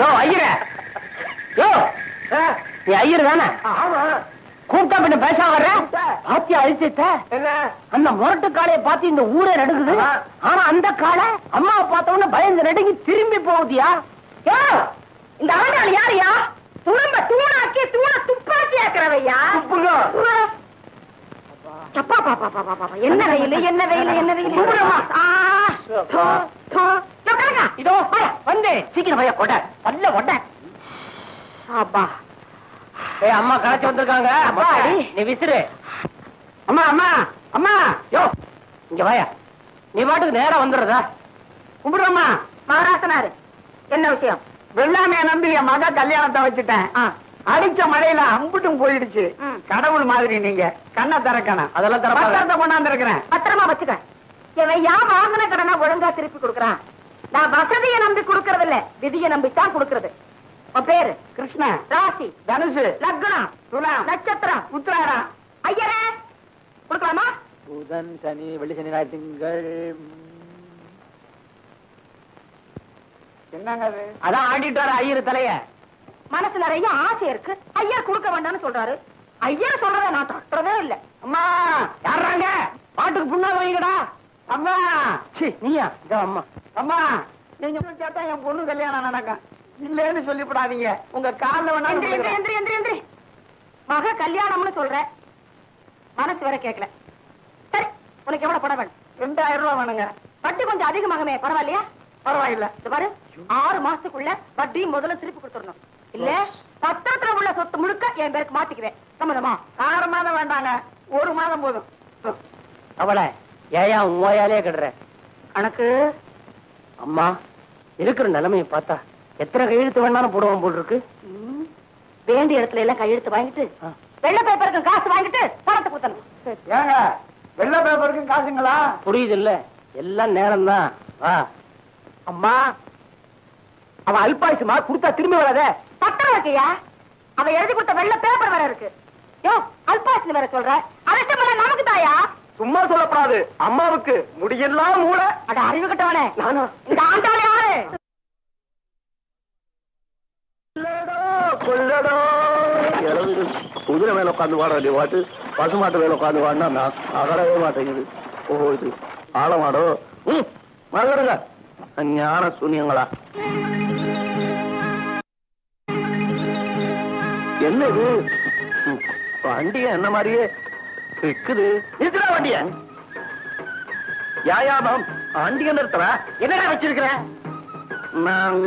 யோ ஐயர. யோ. நீ ஐயர் தானே? ஆமா. கூப்பிட்டா பின்ன பேச வர்ற? கூப்பிட்டேன். பாத்தியா அழிச்சிட்ட? என்ன? அந்த முரட்டு காளைய பார்த்து இந்த ஊரே நடுங்குது. ஆனா அந்த காளை அம்மாவை பார்த்த உடனே பயந்து நடுங்கி திரும்பி போகுதியா? யோ, இந்த ஆண்டாள் யாரையா? துணம்ப தூணாக்கி தூண துப்பாக்கி ஆக்குறவையா? என்ன வெயில் என்ன வெயில் என்ன வெயில்? இதோ வந்து. சீக்கிரம் பைய கொட்ட பல்ல கொட்ட அப்பா. ஏய் அம்மா களைச்சு வந்திருக்காங்க. நீ விசிறு. அம்மா அம்மா அம்மா. யோ இங்க வாயா. நீ பாட்டுக்கு நேரா வந்துடுறதா? கும்பிடுறோமா மகாராசனாரு. என்ன விஷயம்? வெள்ளாமைய நம்பி என் மக கல்யாணத்தை வச்சுட்டேன். அடிச்ச மழையில அம்புட்டும் போயிடுச்சு. கடவுள் மாதிரி நீங்க. கண்ணை திறக்கணும். அதெல்லாம் கொண்டாந்து இருக்கிறேன் பத்திரமா வச்சுக்க. இவன் யா வாங்கின கடனா ஒழுங்கா திருப்பி கொடுக்கறான்? நான் வசதியை நம்பி கொடுக்கறது இல்ல. விதியை நம்பித்தான் கொடுக்கறது. உன் பேரு? கிருஷ்ணன் ராசி. தனுசு. லக்னம். துலாம். நட்சத்திரம். உத்திராடம். ஐயரே! கொடுக்கலாமா? புதன் சனி வெள்ளி சனி ஞாயிறு திங்கள் என்னங்க அது? அதான் ஆடிட்டு வர ஐயர் தலைய. மனசு நிறைய ஆசை இருக்கு. ஐயர் கொடுக்க வேண்டாம்னு சொல்றாரு. ஐயர் சொல்றத நான் தட்டுறதே இல்ல. அம்மா யாருறாங்க? பாட்டுக்கு புண்ணாக வைங்கடா. அம்மா. நீயா? இதோ அம்மா. அம்மா நீங்க கேட்டா என் பொண்ணு கல்யாணம் நடக்கும். இல்லன்னு சொல்லிவிடாதீங்க. உங்க எந்திரி எந்திரி மக கல்யாணம்னு சொல்ற. மனசு வேற கேட்கல. சரி உனக்கு எவ்வளவு படம் வேணும்? ரெண்டாயிரம் ரூபாய் வேணுங்க. வட்டி கொஞ்சம் அதிகமாகவே பரவாயில்லையா? பரவாயில்ல. இது பாரு ஆறு மாசத்துக்குள்ள வட்டி முதல்ல திருப்பி கொடுத்துடணும். இல்ல பத்திரத்துல உள்ள சொத்து முழுக்க என் பேருக்கு மாத்திக்குவேன். சம்மதமா? ஆறு மாதம் வேண்டாங்க. ஒரு மாதம் போதும். அவளை ஏயா உன் கடுற. கணக்கு? அம்மா இருக்கிற நிலைமையை பார்த்தா எத்தனை கையெழுத்து வேணாலும் போடுவான் போல் இருக்கு வேண்டிய இடத்துல எல்லாம் கையெழுத்து வாங்கிட்டு. வெள்ளை பேப்பருக்கு காசு வாங்கிட்டு பணத்தை கொடுத்தணும் ஏங்க வெள்ளை பேப்பருக்கு காசுங்களா? புரியுது இல்ல எல்லாம் நேரம் தான் அம்மா அவ அல்பாயுசுமா கொடுத்தா திரும்பி வராதே. பத்திரம் இருக்கையா? அவ எழுதி கொடுத்த வெள்ளை பேப்பர் வேற இருக்கு. யோ அல்பாசினி வேற சொல்ற. அரசமல்ல நமக்கு தாயா? சும்மா சொல்லப்படாது. அம்மாவுக்கு முடியெல்லாம் மூளை. அட அறிவு கட்டவனே. நானா? இந்த ஆண்டாளி யாரு? குதிரை மேல உட்காந்து வாட வேண்டிய பாட்டு பசுமாட்டு மேல உட்காந்து வாடினா நான் அகடவே மாட்டேங்குது. ஓ இது ஆழமாடோ. ம் மறந்துடுங்க. ஞான சூன்யங்களா. என்ன இது வண்டிய என்ன மாதிரியே இருக்குது நிறுத்துறா வண்டிய. யாயாபம் வண்டிய நிறுத்துற என்னடா வச்சிருக்கிற? நான்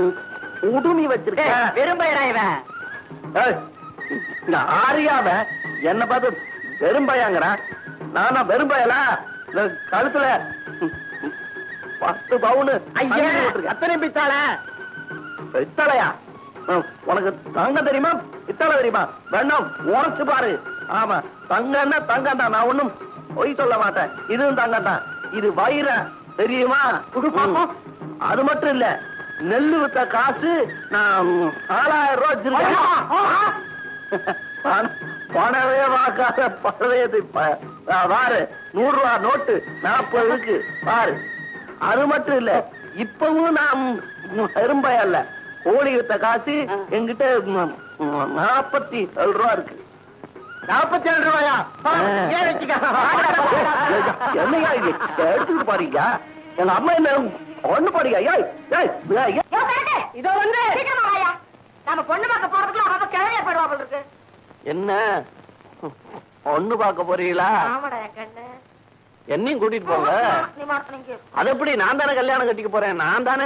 உடுமி வச்சிருக்கேன். வெறும்பயரா இவன். ஏய், இந்த ஆரியாவ என்ன பார்த்து வெறும்பையாங்கிறான் நானா வெறும்பயலா? இந்த கழுத்துல பத்து பவுனு ஐயா அத்தனை பித்தாள? பித்தளையா? உனக்கு தங்கம் தெரியுமா? பித்தளை தெரியுமா? வேணும் உரைச்சு பாரு. ஆமா தங்கம்னா தங்கம் தான். நான் ஒண்ணும் பொய் சொல்ல மாட்டேன். இதுவும் தங்கம் தான். இது வைர தெரியுமா. அது மட்டும் இல்ல நெல்லு வித்த காசு நான் நாலாயிரம் ரூபாய் வச்சிருக்கேன். பண- பணவே வாக்காத பழையது பாரு நூறு ரூபா நோட்டு நாற்பது இருக்கு. பாரு. அது மட்டும் இல்ல இப்பவும் நான் பெரும்பய அல்ல கோழி வித்த காசு ம், நாற்பத்தி ஏழு ரூபா இருக்கு. நாற்பத்தி ஏழு ரூபாயா? என்னையா இது? எடுத்துட்டு பாருங்க எங்க அம்மா என்ன ஒண்ணு பாருங்க இதோ வந்து. சீக்கிரமா வாயா. நாம பொண்ணு பார்க்க போறதுக்குள்ள அவ கிழமையா போயிடுவா போல இருக்கு. என்ன? ஒண்ணு பார்க்க போறீங்களா? ஆமாடா என் கண்ணு. என்னையும் கூட்டிட்டு போங்க. அது எப்படி நான் தானே கல்யாணம் கட்டிக்க போறேன்? நான் தானே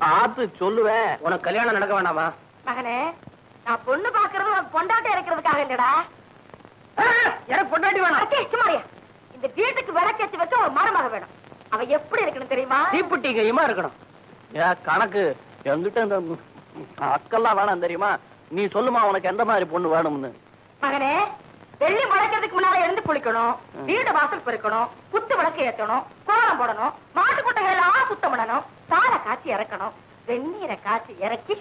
ம், ஆத்து சொல்லுவேன் உனக்கு கல்யாணம் நடக்க வேண்டாமா? மகனே நான் பொண்ணு பாக்குறது உனக்கு பொண்டாட்டி இறக்கிறதுக்காக இல்லடா. எனக்கு பொண்டாட்டி வேணாம். இந்த வீட்டுக்கு விளக்கேத்தி வச்ச ஒரு மருமக வேணும். அவ எப்படி இருக்கணும் தெரியுமா? தீப்புட்டி கையுமா இருக்கணும். ஏன் கணக்கு என்கிட்ட இந்த அக்கெல்லாம் வேணாம் தெரியுமா? நீ சொல்லுமா உனக்கு எந்த மாதிரி பொண்ணு வேணும்னு. மகனே வெள்ளி முளைக்கிறதுக்கு முன்னால எழுந்து குளிக்கணும். வீடு வாசல் பெருக்கணும். குத்து விளக்கு ஏத்தணும். கோலம் போடணும். மாட்டு குட்டைகள் எல்லாம் சுத்தம் பண்ணணும் காய்ச்சி இறக்கணும். வெந்நீரை காய்ச்சி இறக்கி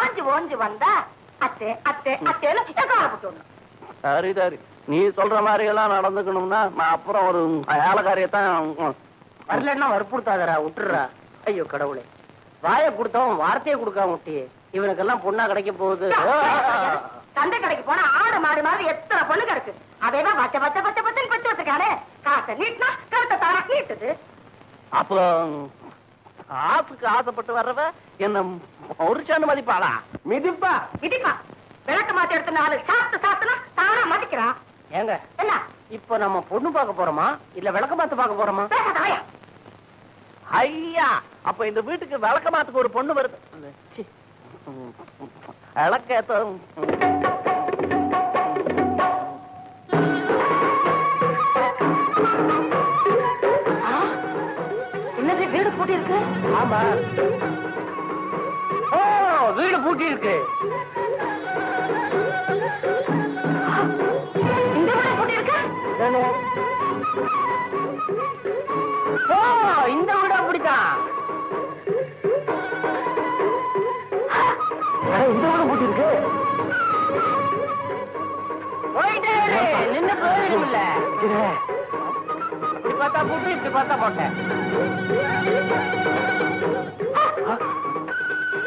ஆஞ்சு ஓஞ்சு வந்தா அத்தை அத்தை அத்தைன்னு போட்டு. சரி சரி. நீ சொல்ற மாதிரி எல்லாம் நடந்துக்கணும்னா நான் அப்புறம் ஒரு ஏலக்காரியத்தான் வரலன்னா வற்புறுத்தாதடா விட்டுடுறா ஐயோ கடவுளே. வாயை கொடுத்தவன் வார்த்தையை கொடுக்காம விட்டியே இவனுக்கெல்லாம் பொண்ணா கிடைக்க போகுது. சந்தை கடைக்கு போனா ஆடு மாடு மாதிரி எத்தனை பொண்ணு கிடக்கு. அதேதான் பச்சை பச்சை பச்சை பச்சைன்னு பச்சை வச்சுக்கானே காசை நீட்டினா கருத்தை தானா நீட்டுது. அப்போ ஆசுக்கு ஆசைப்பட்டு வர்றவ என்ன ஒரு மதிப்பாளா? மிதிப்பா. இடிப்பா விளக்கு மாத்தி எடுத்து நாலு சாப்பிட்டு சாப்பிட்டுனா தானா மதிக்கிறான் ஏங்க என்ன? இப்ப நம்ம பொண்ணு பார்க்க போறோமா? இல்ல விளக்க மாத்து பார்க்க போறோமா? ஐயா அப்ப இந்த வீட்டுக்கு விளக்க மாத்துக்கு ஒரு பொண்ணு வருது. சி. பூட்டி இருக்கு? ஆமா. ஓ வீடு பூட்டி இருக்கு. இந்த வீடு பூட்டி இருக்கு? ஓ இந்த வீடு அப்படித்தான் அட, இந்த வீடு பூட்டி இருக்கு. போயிட்டே நின்னு போயிடும் இல்ல பார்த்தா பூட்டி இப்படி பார்த்தா போட்டேன்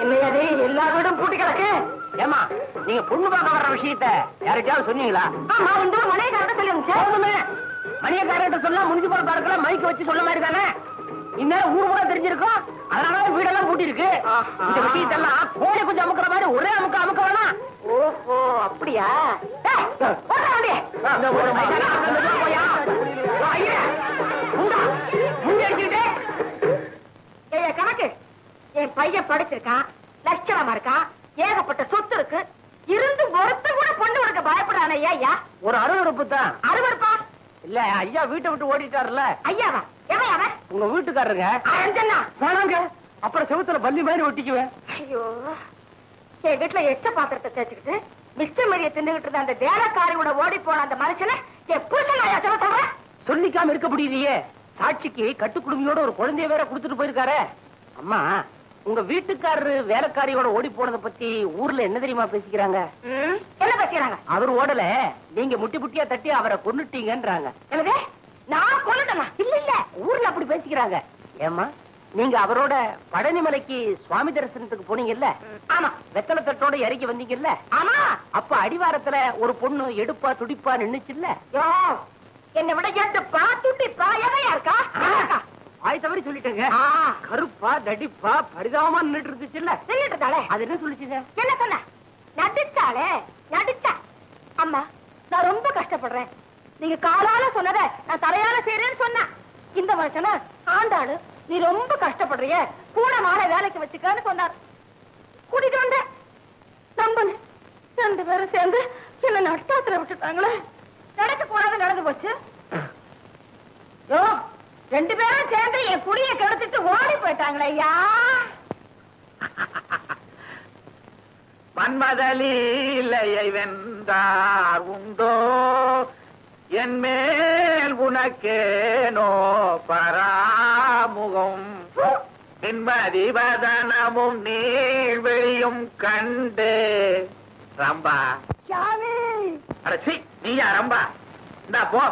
என்னையதே எல்லா வீடும் பூட்டி கிடக்கு? ஏமா நீங்க பொண்ணு பார்க்க வர்ற விஷயத்த யாருக்காவது சொன்னீங்களா? ஆமா இந்த மனைவி கரெக்டா சொல்லி அனுப்பிச்சேன். போதுமே மணியக்காரர்கிட்ட சொன்னா முனிசிபல் பார்க்கல மைக் வச்சு சொல்ல மாதிரி தானே? இந்நேரம் ஊர் கூட தெரிஞ்சிருக்கும் அதனால வீடெல்லாம் பூட்டி இருக்கு. இந்த விஷயத்தெல்லாம் கோழி கொஞ்சம் அமுக்குற மாதிரி ஒரே அமுக்க அமுக்க வேணாம். ஓஹோ அப்படியா? கணக்கு. என் பையன் படிச்சிருக்கான் லட்சணமா இருக்கான் ஏகப்பட்ட சொத்து இருக்கு. இருந்து ஒருத்த கூட பொண்ணு கொடுக்க பயப்படுறானே ஐயா? ஒரு அருவருப்பு தான். அறுவருப்பா இல்ல ஐயா வீட்டை விட்டு ஓடிட்டாருல்ல. ஐயாவா? எவன் அவன்? உங்க வீட்டுக்காரருங்க? வேணாங்க. அப்புறம் செவுத்துல பல்லி மாதிரி ஒட்டிக்குவேன். ஐயோ. என் வீட்டுல எச்ச பாத்திரத்தை தேய்ச்சிக்கிட்டு மிஸ்டர் மரியை தின்னுகிட்டு இருந்த அந்த வேலைக்காரியோட ஓடி போன அந்த மனுஷனை என் புருஷன் ஐயா சொல்ல சொல்லிக்காம இருக்க முடியலையே. சாட்சிக்கு கட்டுக்குடுமையோட ஒரு குழந்தைய வேற கொடுத்துட்டு போயிருக்காரு. அம்மா உங்க வீட்டுக்காரரு வேலைக்காரியோட ஓடி போனத பத்தி ஊர்ல என்ன தெரியுமா பேசிக்கிறாங்க? என்ன பேசுறாங்க அவர் ஓடல. நீங்க முட்டி முட்டியா தட்டி அவரை கொன்னுட்டீங்கன்றாங்க. என்னது? நான் கொல்லுட்டேனா இல்ல இல்ல. ஊர்ல அப்படி பேசிக்கிறாங்க. ஏமா நீங்க அவரோட பழனிமலைக்கு சுவாமி தரிசனத்துக்கு போனீங்கல்ல? ஆமா. வெத்தலை தட்டோட இறங்கி வந்தீங்கல்ல? ஆமா. அப்ப அடிவாரத்துல ஒரு பொண்ணு எடுப்பா துடிப்பா நின்னுச்சுல்ல? என்னை விட எட்டுப்பா துட்டிப்பா எவையா இருக்கா எவையா இருக்கா? சொல்லிட்டேங்க. கருப்பா தடிப்பா பரிதாபமா நின்னுட்டு இருந்துச்சுல்ல. இருந்தாளே. அது என்ன சொல்லிச்சுங்க என்ன சொன்ன? நடிச்சாளே நடிச்சா. அம்மா நான் ரொம்ப கஷ்டப்படுறேன். நீங்க காலால சொன்னத நான் தலையால செய்யறேன்னு சொன்ன. இந்த மனுஷன ஆண்டாளு நீ ரொம்ப கஷ்டப்படுறிய. கூட மாட வேலைக்கு வச்சுக்கன்னு சொன்னார். கூட்டிட்டு வந்தேன் நம்பனு ரெண்டு பேரும் சேர்ந்து என்ன நட்டாத்துல விட்டுட்டாங்களே. நடக்க கூடாது நடந்து போச்சு. ரெண்டு பேரும் சேர்ந்து என் குடிய கெடுத்துட்டு ஓடி போயிட்டாங்களே ஐயா. மன்மதலீலையை வென்றார் உண்டோ? என் மேல் உனக்கேனோ பராமுகம்? நின்மதி வதனமும் நீழ்வெளியும் கண்டு. ரம்பா. அடச்சி நீயா ரம்பா. இந்தா போ.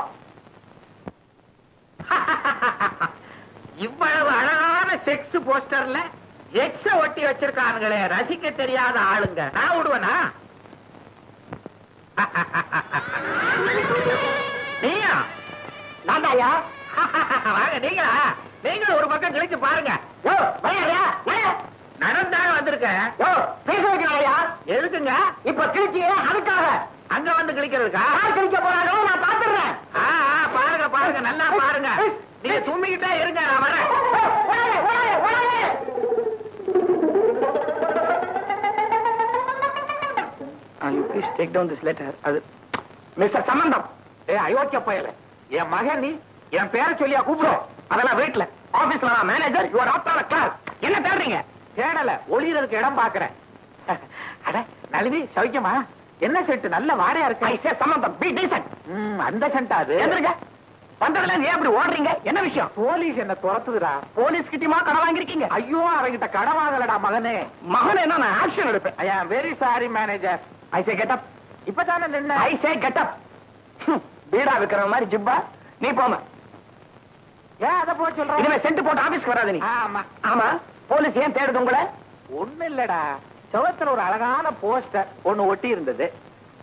இவ்வளவு அழகான செக்ஸ் போஸ்டர்ல எக்ஸ ஒட்டி வச்சிருக்கானுங்களே ரசிக்க தெரியாத ஆளுங்க. நான் விடுவனா? நீயா? நான்தாயா? வாங்க நீங்களா? நீங்களும் ஒரு பக்கம் கிழிச்சு பாருங்க. யோ வரையா நடந்தாங்க வந்திருக்கேன் யோ பேச வைக்கிறாயா? எதுக்குங்க? இப்ப கிழிச்சியே அதுக்காக. அங்க வந்து கிழிக்கிறதுக்கா? கிழிக்க போறாங்களோ நான் பாத்துறேன் ஆ, ஆ, பாருங்க பாருங்க நல்லா பாருங்க. நீங்க தும்மிக்கிட்டே இருங்க நான் வரேன். You please take down this letter அது மிஸ்டர் சம்பந்தம் ஏ அயோக்கிய பயல. என் மகன் நீ என் பேரை சொல்லியா கூப்பிடும் அதெல்லாம் வீட்டுல ஆபீஸ்ல நான் மேனேஜர் யுவர் ஆப்டான கிளாஸ் என்ன தேடுறீங்க? தேடல ஒளியறதுக்கு இடம் பாக்குறேன் அட நளினி சௌக்கியமா? என்ன செட்டு நல்ல வாடையா இருக்கு. சம்பந்தம் பி டீசன்ட் அந்த சென்ட் அது. எந்திருங்க. வந்ததுல ஏன் இப்படி ஓடுறீங்க? என்ன விஷயம்? போலீஸ் என்ன துரத்துதுடா. போலீஸ் கிட்டயுமா கடன் வாங்கிருக்கீங்க ஐயோ அவங்கிட்ட கடன் வாங்கலடா மகனே. மகன் என்ன நான் ஆக்ஷன் எடுப்பேன். I am very sorry manager I say get up இப்பதானே நின்ன? ஐ சே கெட் அப் பீடா விக்கிற மாதிரி ஜிப்பா. நீ போம ஏன் அதை போக சொல்ற? இனிமே சென்ட் போட்டு ஆபீஸ்க்கு வராத நீ. ஆமா. ஆமா. போலீஸ் ஏன் தேடுது உங்களை? ஒண்ணு இல்லடா. செவத்துல ஒரு அழகான போஸ்டர் ஒண்ணு ஒட்டி இருந்தது.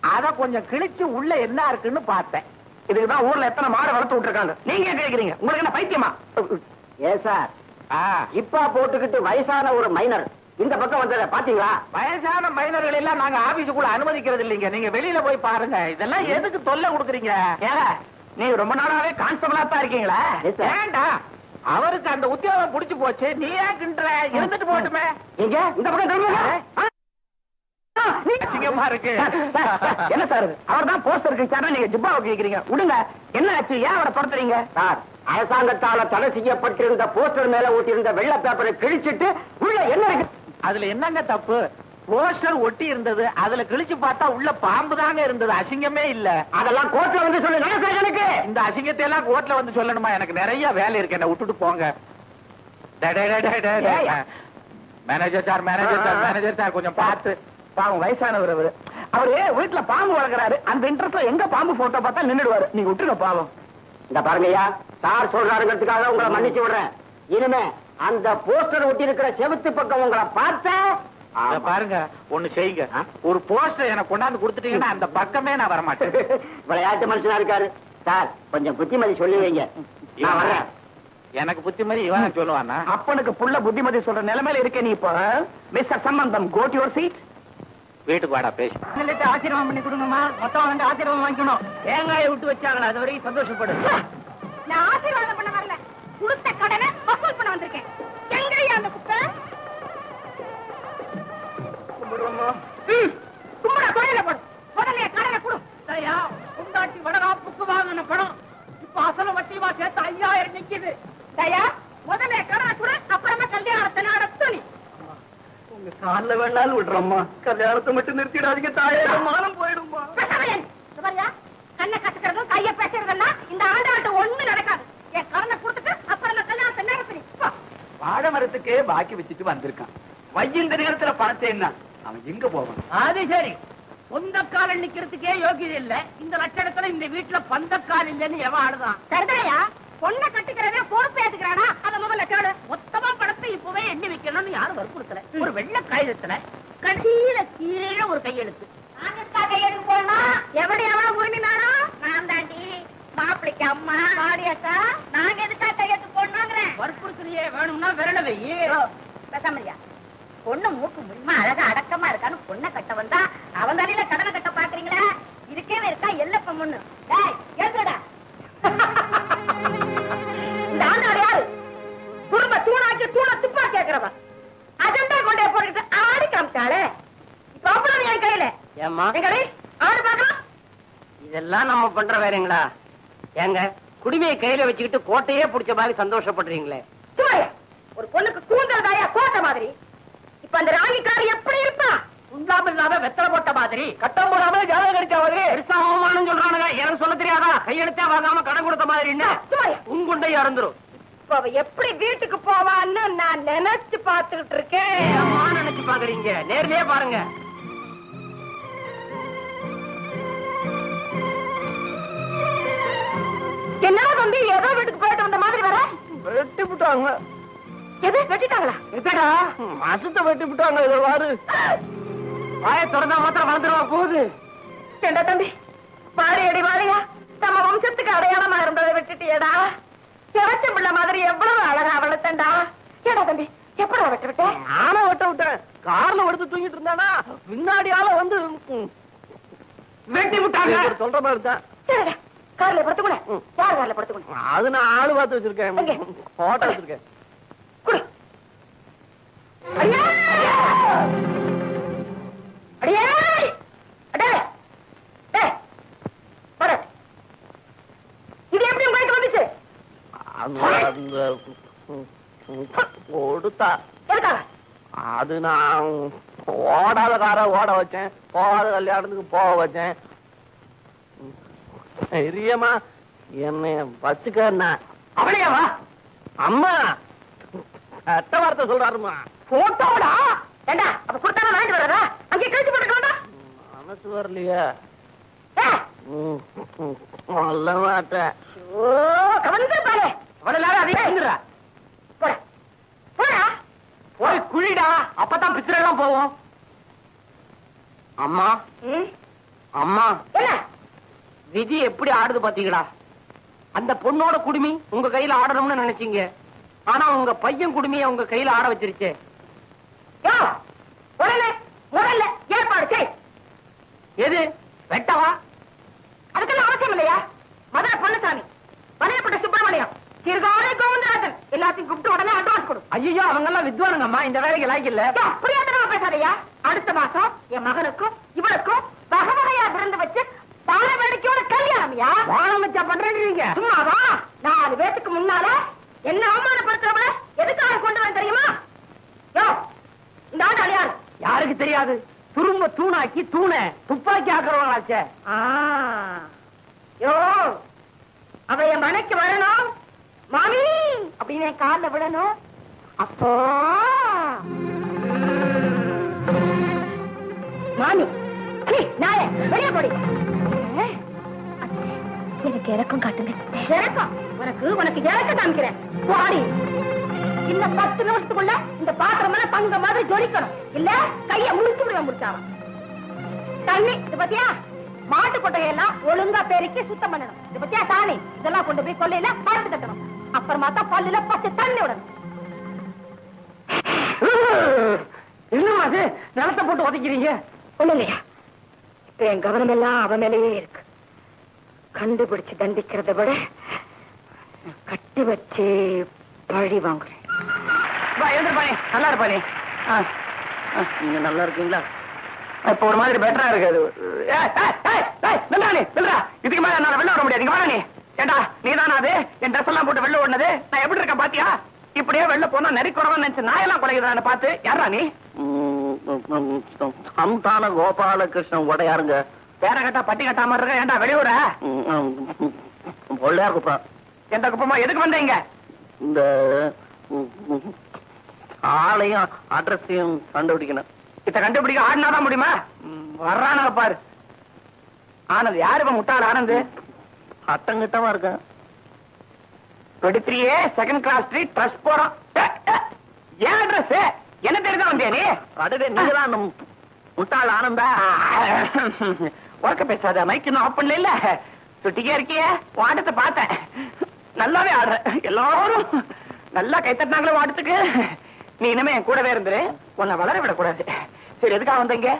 அத கொஞ்சம் கிழிச்சு உள்ள என்ன இருக்குன்னு பார்த்தேன். இதுக்குதான் ஊர்ல எத்தனை மாடு வளர்த்து விட்டுருக்காங்க. நீங்க கேக்குறீங்க? உங்களுக்கு என்ன பைத்தியமா? ஏ சார் இப்பா போட்டுக்கிட்டு வயசான ஒரு மைனர். இந்த பக்கம் வந்தத பாத்தீங்களா வயசான மைனர்கள் எல்லாம் நாங்க ஆபீஸுக்குள்ள அனுமதிக்கிறது இல்லைங்க. நீங்க வெளியில போய் பாருங்க. இதெல்லாம் எதுக்கு தொல்லை கொடுக்குறீங்க? ஏங்க நீங்க ரொம்ப நாளாவே கான்ஸ்டபிளா தான் இருக்கீங்களா. ஏன்டா அவருக்கு அந்த உத்தியோகம் புடிச்சு போச்சு. நீ ஏன் கிண்டுற? இருந்துட்டு போட்டுமே. எங்க? இந்த பக்கம் அசிங்கமா இருக்கு. என்ன சார் அவர் தான் போஸ்டர் கிழிச்சாரு நீங்க ஜிப்பாவை கேக்குறீங்க விடுங்க என்ன ஆச்சு? ஏன் அவரை துரத்துறீங்க? சார் அரசாங்கத்தால தடை செய்யப்பட்டிருந்த போஸ்டர் மேல ஒட்டியிருந்த வெள்ளை பேப்பரை கிழிச்சிட்டு உள்ள என்ன இருக்கு? அதுல என்னங்க தப்பு? போஸ்டர் ஒட்டி இருந்தது அதுல கிழிச்சு பார்த்தா உள்ள பாம்பு தாங்க இருந்தது. அசிங்கமே இல்ல. அதெல்லாம் கோர்ட்ல வந்து சொல்லு. எனக்கு. இந்த அசிங்கத்தை எல்லாம் கோர்ட்ல வந்து சொல்லணுமா? எனக்கு நிறைய வேலை இருக்கு. என்ன விட்டுட்டு போங்க. Manager sir manager sir manager sir கொஞ்சம் பார்த்து. பாவம் வயசானவர் அவரு. அவரு வீட்டுல பாம்பு வளர்க்குறாரு? அந்த இன்ட்ரெஸ்ட்ல எங்க பாம்பு போட்டோ பார்த்தா நின்னுடுவாரு. நீங்க விட்டுருங்க பாவம். இந்த பாருங்கய்யா சார் சொல்றாருங்கிறதுக்காக உங்களை மன்னிச்சு விடுறேன். இனிமே அந்த போஸ்டர் ஒட்டி இருக்கிற செவுத்து பக்கம் உங்களை பார்த்தேன் பாருங்க. ஒண்ணு செய்யுங்க. ஒரு போஸ்டர் எனக்கு கொண்டாந்து கொடுத்துட்டீங்கன்னா அந்த பக்கமே நான் வர மாட்டேன் விளையாட்டு மனுஷனா இருக்காரு. சார் கொஞ்சம் புத்திமதி சொல்லி வைங்க. நான் வர்றேன். எனக்கு புத்தி மாதிரி இவன் சொல்லுவானா? அப்பனுக்கு புள்ள புத்திமதி சொல்ற நிலைமையில இருக்க நீ இப்போ மிஸ்டர் சம்பந்தம் கோட் யுவர் சீட் வீட்டுக்கு வாடா பேசி ஆசீர்வாதம் பண்ணி கொடுங்கம்மா. மொத்தம் வந்து ஆசீர்வாதம் வாங்கிக்கணும். தேங்காயை விட்டு வச்சாங்களா? அது வரைக்கும் சந்தோஷப்படு. நான் ஆசீர்வாதம் பண்ண வரல. கொடுத்த கடனை வசூல் பண்ண வந்திருக்கேன். எங்கய்யா அந்த குப்பை? ம், கும்பிட கோயில போடு. முதல்ல என் கடனை கொடு. ஐயா உண்டாட்டி வடகாப்புக்கு வாங்கின பணம். இப்ப அசல வட்டிவா சேர்த்து ஐயாயிரம் நிக்குது. தயா முதல்ல கடனை கொடு அப்புறமா கல்யாணத்தை நடத்து நீ உங்க கால்ல வேணாலும் விடுறோம்மா. கல்யாணத்தை மட்டும் நிறுத்திடாதீங்க தாயே. மானம் போயிடுமா கண்ணை கட்டுக்கிறதும் கைய பேசுறதெல்லாம் இந்த ஆண்டாட்ட ஒண்ணு நடக்காது. என் கடனை கொடுத்துட்டு அப்புறமா கல்யாணத்தை நடத்து நீ போ. வாழை மரத்துக்கு பாக்கி வச்சுட்டு வந்திருக்கான். வையந்த நேரத்துல பணத்தை என்ன அவன் எங்க போவான்? அது சரி. சொந்தக்கால நிக்கிறதுக்கே யோகியது இல்ல. இந்த லட்சணத்துல இந்த வீட்டுல பந்தக்கால் இல்லைன்னு எவன் ஆடுதான்? சரிதாயா பொண்ணை கட்டிக்கிறதே பொறுப்பு ஏத்துக்கிறானா அத முதல்ல கேளு மொத்தமா பணத்தை இப்பவே எண்ணி வைக்கணும்னு யாரும் வற்புறுத்தல. ஒரு வெள்ளை காகிதத்துல கடையில கீழே ஒரு கையெழுத்து கையெழுத்து போடணும் எவடி எவ்வளவு நான் தாண்டி மாப்பிளைக்கு அம்மா. மாடியாத்தா நாங்க எதுக்கா கையெழுத்து போடணுங்கிறேன்? வற்புறுத்தலையே வேணும்னா விரல வையே பேசாமலியா பொண்ணு மூக்கு முடியுமா அழகா அடக்கமா இருக்கான்னு பொண்ணை கட்ட வந்தா அவன் தலையில கடனை கட்ட பாக்குறீங்களா? இருக்கவே இருக்கா எல்லப்ப முன்னு. துப்பா கேக்குறவன் அஜெண்டா கொண்டே போட்டுட்டு ஆடி காமிச்சாளே. இப்ப அப்புறம் என் கையில. ஏம்மா? எங்கடி ஆடு பாக்கலாம் இதெல்லாம் நம்ம பண்ற வேறங்களா ஏங்க குடிமையை கையில வச்சுக்கிட்டு கோட்டையே புடிச்ச மாதிரி சந்தோஷப்படுறீங்களே. சும்மாயா ஒரு பொண்ணுக்கு கூந்தல் தாயா கோட்டை மாதிரி? இப்ப அந்த ராணிக்காரி எப்படி இருப்பா? உண்டாம இல்லாம வெத்தலை போட்ட மாதிரி கட்டம் போடாம ஜாதகம் கடிச்ச மாதிரி பெருசா அவமானம் சொல்றானுங்க. எனக்கு சொல்ல தெரியாதா? கையெழுத்தே வாங்காம கடன் கொடுத்த மாதிரி என்ன சும்மாயா உங்குண்டை இறந்துரும் இப்ப அவ எப்படி வீட்டுக்கு போவான்னு நினைச்சு பாத்துக்கிட்டு இருக்கேன். நினைச்சு பாக்குறீங்க நேர்லயே பாருங்க. என்னடா தம்பி ஏதோ வீட்டுக்கு போயிட்டு வந்த மாதிரி வர? வெட்டி விட்டாங்க எது வெட்டிட்டாங்களா? எத்தடா மாசத்தை வெட்டி விட்டாங்க இதை வாரு. வாய திறந்தா மாத்திரம் வளர்ந்துருவா போகுது. ஏண்டா தம்பி பாரி அடி வாரியா? நம்ம வம்சத்துக்கு அடையாளமா இருந்ததை விட்டுட்டியடா. கிடைச்ச பிள்ளை மாதிரி எவ்வளவு அழகா வளர்த்தண்டா ஏடா தம்பி எப்படா விட்டு வெட்ட? விட்டேன். கார்ல எடுத்து தூங்கிட்டு இருந்தானா? பின்னாடி ஆள வந்து வெட்டி விட்டாங்க. சொல்ற மாதிரி தான் கார்ல படுத்துக்கூட. யார் கார்ல அது நான் ஆளு பார்த்து வச்சிருக்கேன்? போட்டோ வச்சிருக்கேன். இது எப்படி போயிட்டு வந்துச்சு? கொடுத்தா அது நான் ஓடாத காரை ஓட வச்சேன் போகாத கல்யாணத்துக்கு போக வச்சேன் பெரியம்மா என்னை வச்சுக்கண்ணா அவளையாவா அம்மா கட்ட வார்த்தை சொல்றாருமா போட்டோடா ஏண்டா அப்ப கொடுத்தாலும் வாங்கிட்டு வரதா அங்கே கழிச்சு போட்டுக்கலாம்டா மனசு வரலையே சொல்ல மாட்டேன் ஓ கவனிச்சு பாரு அவ்வளவு நேரம் அதிகம் போய் குழிடா அப்பதான் பித்திரெல்லாம் போவோம். அம்மா அம்மா. என்ன? விதி எப்படி ஆடுது பாத்தீங்களா? அந்த பொண்ணோட குடுமி உங்க கையில ஆடணும்னு நினைச்சீங்க. ஆனா உங்க பையன் குடுமிய உங்க கையில ஆட வச்சிருச்சே. உடனே முதல்ல ஏற்பாடு செய் எது? வெட்டவா? அதுக்கெல்லாம் அவசியம் இல்லையா? மதுரை பொன்னுசாமி. ஐயோ அவங்க எல்லாம் வித்வானுங்கம்மா. இந்த வேலைக்கு லாய்க்கு இல்ல. யோ, புரியாதனமா பேசாதயா? அடுத்த மாசம் என் மகனுக்கும் இவளுக்கும் வகை வகையா விருந்து வச்சு வேடிக்கையோட கல்யாணம்யா வானம் வச்சா பண்றேன்றீங்க சும்மாவா? நாலு பேத்துக்கு முன்னால என்ன அவமானப்படுத்துறவள எதுக்காக கொண்டு வர தெரியுமா? யோ இந்த ஆண்டு அழியாரு யாருக்கு தெரியாது? துரும்ப தூணாக்கி தூணை துப்பாக்கி ஆக்குறவங்களாச்சே. யோ அவ என் மனைக்கு வரணும். மாமி அப்படின்னு கால்ல விடணும். அப்போ! மாமி நாயே வெளியே போடி. எனக்கு இறக்கம் காட்டுங்க. இறக்கம்? உனக்கு உனக்கு இறக்க காமிக்கிறேன். பாடி. இந்த பத்து நிமிஷத்துக்குள்ள இந்த பாத்திரம் தங்க மாதிரி ஜொலிக்கணும். இல்ல கைய முடிச்சு விடுவேன் முடிச்சாவன் தண்ணி இது பத்தியா? மாட்டு கொட்டையெல்லாம் ஒழுங்கா பெருக்கி சுத்தம் பண்ணணும். இது பத்தியா சாணி இதெல்லாம் கொண்டு போய் கொல்லையில பாட்டு கட்டணும் அப்புறமா தான் பல்லுல பத்து தண்ணி விடணும். என்னமா அது நிலத்தை போட்டு உதைக்கிறீங்க? ஒண்ணு இல்லையா? இப்ப என் கவனம் எல்லாம் அவன் மேலேயே இருக்கு. கண்டுபிடிச்சு தண்டிக்கிறத விட கட்டி வச்சு பழி வாங்குறேன். வா நல்லா இருப்பானே நீங்க நல்லா இருக்கீங்களா? இப்ப ஒரு மாதிரி பெட்டரா இருக்கு அது. ஏய், இதுக்கு மேல என்னால வெளில விட முடியாது. இங்க வாடா நீ. ஏண்டா நீதானா அது? என் ட்ரெஸ் எல்லாம் போட்டு வெளில ஓடுனது. நான் எப்படி இருக்கேன் பாத்தியா? இப்படியே வெளில போனா நெறி குறவன் நினைச்சு நாயெல்லாம் குலைகிறான்னு பார்த்து யாரா நீ? சந்தான கோபாலகிருஷ்ணன் உடையாருங்க பேர கட்டா பட்டி கட்டா மாதிரி இருக்க ஏண்டா வெளியூர? பொள்ளையார் குப்பா. எந்த குப்பமா எதுக்கு வந்தீங்க இந்த ஆளையும் அட்ரஸையும் கண்டுபிடிக்கணும். இத கண்டுபிடிக்க ஆடினாதான் முடியுமா? ம், வர்றானுங்க பாரு. ஆனந்த் யாரு இப்ப முட்டாள் ஆனந்த்? அட்டங்கிட்டமா இருக்கேன். Twenty three second class street trust போறோம். ஏ, ஏ, ஏன் அட்ரஸ் என்ன தெரியுதா வந்தியா நீ? அடடே நீங்க தான் அந்த முட்டாள் ஆனந்தா? உறக்க பேசாத மைக் இன்னும் ஆஃப் பண்ணல இல்ல. சுட்டிக்கே இருக்கிய? வாட்டத்தை பார்த்தேன். நல்லாவே ஆடுற. எல்லாரும் நல்லா கைத்தட்டினாங்களே வாட்டத்துக்கு நீ இனிமே என் கூடவே இருந்துரு. உன்னை வளர விடக்கூடாது. சரி எதுக்காக வந்தீங்க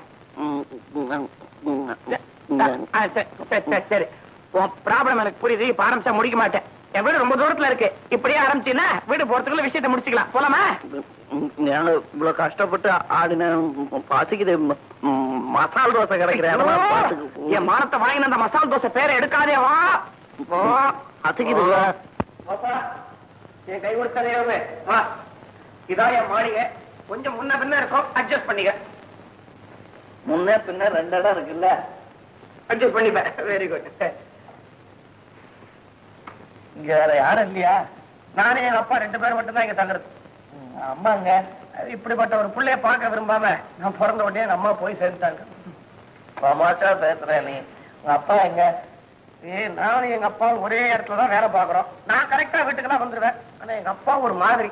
சரி, சரி உன் ப்ராப்ளம் எனக்கு புரியுது. இப்ப ஆரம்பிச்சா முடிக்க மாட்டேன். என் வீடு ரொம்ப தூரத்துல இருக்கு. இப்படியே ஆரம்பிச்சீன்னா வீடு போறதுக்குள்ள விஷயத்தை முடிச்சுக்கலாம். போலாமா? இவ்வளவு கஷ்டப்பட்டு ஆடின பசிக்குது. மசால் தோசை கிடைக்கிற இடமா பார்த்துக்கு என் மானத்தை வாங்கின அந்த மசால் தோசை பேரை எடுக்காதே வா. போ. பசிக்குதுங்க வாப்பா. என் கை கொடுத்ததே வா. இதான் என் மாளிகை கொஞ்சம் முன்ன பின்ன இருக்கும். அட்ஜஸ்ட் பண்ணிக்க. முன்ன பின்ன ரெண்டு இடம் இருக்குல்ல? அட்ஜஸ்ட் பண்ணிப்பேன். வெரி குட் இங்க வேற யாரும் இல்லையா? நானே எங்க அப்பா ரெண்டு பேரும் மட்டும்தான் இங்க தங்குறது. அம்மாங்க இப்படிப்பட்ட ஒரு புள்ளைய பார்க்க விரும்பாம நான் பிறந்த உடனே எங்க அம்மா போய் சேர்ந்துட்டாங்க. தமாஷா பேசுறேன் நீ? உங்க அப்பா எங்க? ஏய் நானும் எங்க அப்பா ஒரே இடத்துல தான் வேலை பாக்குறோம் நான் கரெக்டா வீட்டுக்கெல்லாம் வந்துருவேன். ஆனா எங்க அப்பா ஒரு மாதிரி.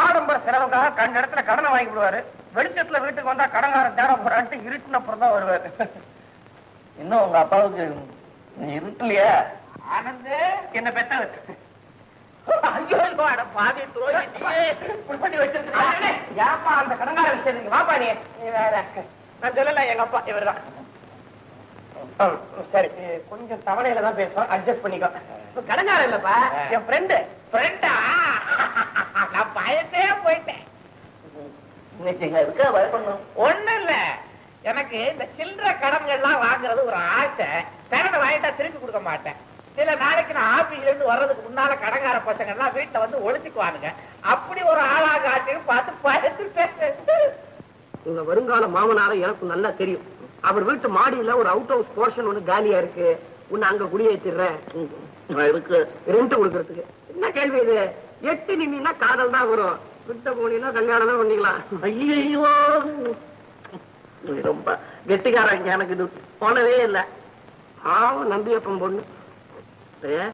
ஆடம்பர செலவுக்காக கண்ட இடத்துல கடனை வாங்கி விடுவாரு. வெளிச்சத்துல வீட்டுக்கு வந்தா கடங்காரன் தேட போறான்ட்டு இருட்டுனப்புறம் தான் வருவாரு. இன்னும் உங்க அப்பாவுக்கு இருட்டுலையா ஆனந்து என்ன பெத்தது ஐயோ அட பாவி துரோகி பண்ணி வச்சிருக்கீங்க. ஏப்பா அந்த கடங்கார விஷயம் வாப்பா நீ. வேற. நான் சொல்லல எங்க அப்பா இவர்தான். ஆ, சரி. கொஞ்சம் தவணையில தான் பேசுவோம் அட்ஜஸ்ட் பண்ணிக்கோ. கடங்காரம் இல்லப்பா என் ஃப்ரெண்டு ஃப்ரெண்டா நான் பயத்தே போயிட்டேன். ஒண்ணு இல்ல. எனக்கு இந்த சில்லற கடன்கள்லாம் வாங்குறது ஒரு ஆசை. கடனை வாங்கிட்டா திருப்பி கொடுக்க மாட்டேன். சில நாளைக்கு நான் ஆபீஸ்ல இருந்து வர்றதுக்கு முன்னால கடங்கார பசங்க எல்லாம் வீட்டுல வந்து ஒழிச்சுக்குவானுங்க அப்படி ஒரு ஆளாக ஆச்சுன்னு பார்த்து பயந்துட்டேன். உங்க வருங்கால மாமனார எனக்கு நல்லா தெரியும். அவர் வீட்டு மாடியில ஒரு அவுட் ஹவுஸ் போர்ஷன் ஒண்ணு காலியா இருக்கு. உன்னை அங்க குடியேற்றிடுறேன் இருக்கு ரெண்ட் கொடுக்கறதுக்கு. என்ன கேள்வி இது? எட்டு நிமினா காதல் தான் வரும். விட்ட போனீங்கன்னா கல்யாணம் தான் பண்ணிக்கலாம். ஐயோ ரொம்ப கெட்டிக்காரங்க எனக்கு இது. போனவே இல்லை. ஆவும் நம்பியப்பன் பொண்ணு. ஏ